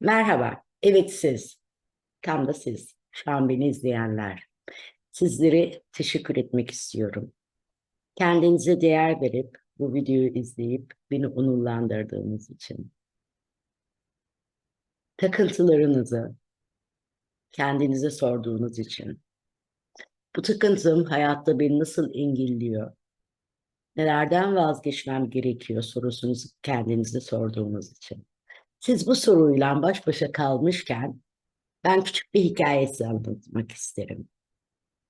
Merhaba, evet siz, tam da siz, şu an beni izleyenler. Sizlere teşekkür etmek istiyorum. Kendinize değer verip bu videoyu izleyip beni onurlandırdığınız için. Takıntılarınızı kendinize sorduğunuz için. Bu takıntım hayatta beni nasıl engelliyor? Nelerden vazgeçmem gerekiyor sorusunuzu kendinize sorduğunuz için. Siz bu soruyla baş başa kalmışken ben küçük bir hikaye size anlatmak isterim.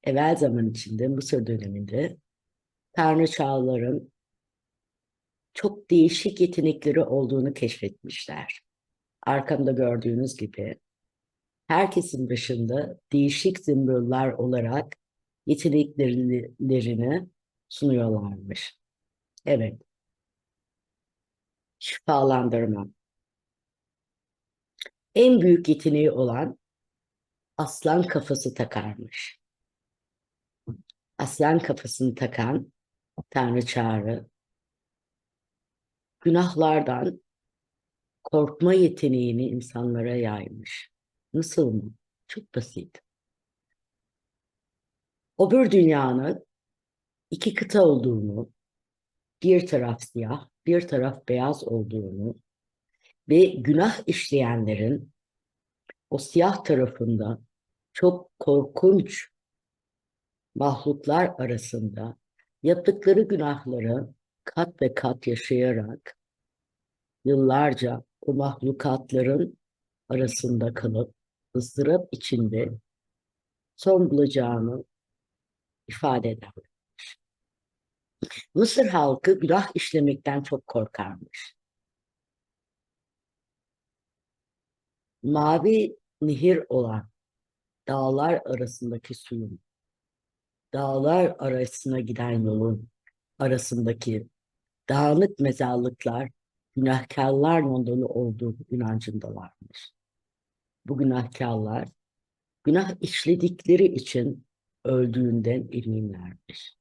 Evvel zaman içinde Mısır döneminde tanrıçaların çok değişik yetenekleri olduğunu keşfetmişler. Arkamda gördüğünüz gibi herkesin başında değişik zımbırlar olarak yeteneklerini sunuyorlarmış. Evet. Şifalandırma. En büyük yeteneği olan aslan kafası takarmış. Aslan kafasını takan Tanrı Çağrı günahlardan korkma yeteneğini insanlara yaymış. Nasıl mı? Çok basit. Öbür dünyanın iki kıta olduğunu, bir taraf siyah, bir taraf beyaz olduğunu ve günah işleyenlerin o siyah tarafında çok korkunç mahluklar arasında yaptıkları günahları kat ve kat yaşayarak yıllarca o mahlukatların arasında kalıp ızdırap içinde son bulacağını ifade eder. Mısır halkı günah işlemekten çok korkarmış. Mavi nehir olan dağlar arasındaki suyun, dağlar arasına giden yolun arasındaki dağınık mezarlıklar günahkarlarla dolu olduğu inancındalarmış. Bu günahkarlar günah işledikleri için öldüğünden eminlermiş.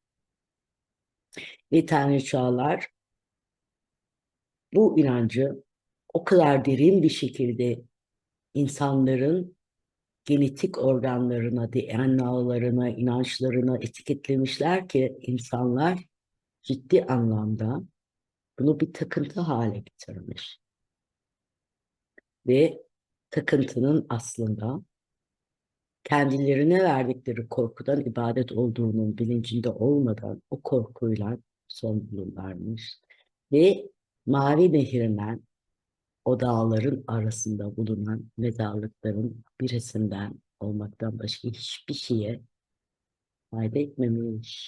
Ve tanrıçalar bu inancı o kadar derin bir şekilde insanların genetik organlarına, DNA'larına, inançlarına etiketlemişler ki insanlar ciddi anlamda bunu bir takıntı hale getirmiş. Ve takıntının aslında kendilerine verdikleri korkudan ibadet olduğunun bilincinde olmadan o korkuyla son bulurlarmış. Ve Mavi Nehir'den o dağların arasında bulunan mezarlıkların birisinden olmaktan başka hiçbir şeye fayda etmemiş.